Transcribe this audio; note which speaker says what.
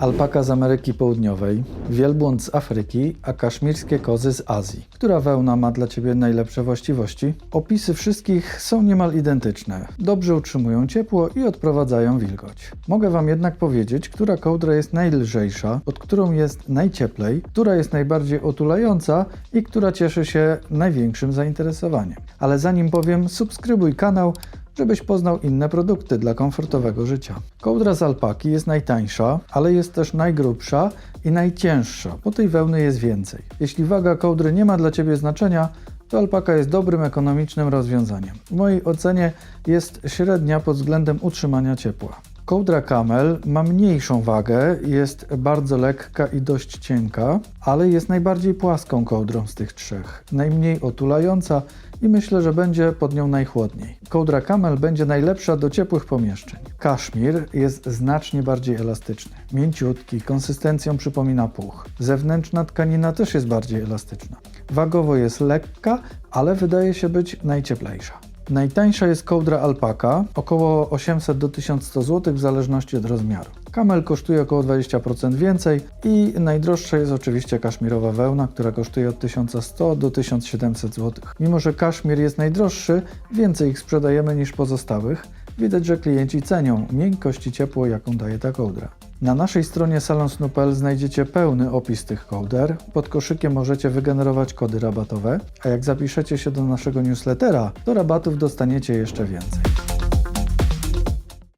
Speaker 1: alpaka z Ameryki Południowej, wielbłąd z Afryki, a kaszmirskie kozy z Azji. Która wełna ma dla Ciebie najlepsze właściwości? Opisy wszystkich są niemal identyczne. Dobrze utrzymują ciepło i odprowadzają wilgoć. Mogę Wam jednak powiedzieć, która kołdra jest najlżejsza, pod którą jest najcieplej, która jest najbardziej otulająca i która cieszy się największym zainteresowaniem. Ale zanim powiem, subskrybuj kanał, żebyś poznał inne produkty dla komfortowego życia. Kołdra z alpaki jest najtańsza, ale jest też najgrubsza i najcięższa, bo tej wełny jest więcej. Jeśli waga kołdry nie ma dla Ciebie znaczenia, to alpaka jest dobrym ekonomicznym rozwiązaniem. W mojej ocenie jest średnia pod względem utrzymania ciepła. Kołdra Camel ma mniejszą wagę, jest bardzo lekka i dość cienka, ale jest najbardziej płaską kołdrą z tych trzech. Najmniej otulająca i myślę, że będzie pod nią najchłodniej. Kołdra Camel będzie najlepsza do ciepłych pomieszczeń. Kaszmir jest znacznie bardziej elastyczny, mięciutki, konsystencją przypomina puch. Zewnętrzna tkanina też jest bardziej elastyczna. Wagowo jest lekka, ale wydaje się być najcieplejsza. Najtańsza jest kołdra alpaka, około 800 do 1100 zł w zależności od rozmiaru. Kamel kosztuje około 20% więcej i najdroższa jest oczywiście kaszmirowa wełna, która kosztuje od 1100 do 1700 zł. Mimo, że kaszmir jest najdroższy, więcej ich sprzedajemy niż pozostałych. Widać, że klienci cenią miękkość i ciepło, jaką daje ta kołdra. Na naszej stronie salonsnu.pl znajdziecie pełny opis tych kołder. Pod koszykiem możecie wygenerować kody rabatowe, a jak zapiszecie się do naszego newslettera, to rabatów dostaniecie jeszcze więcej.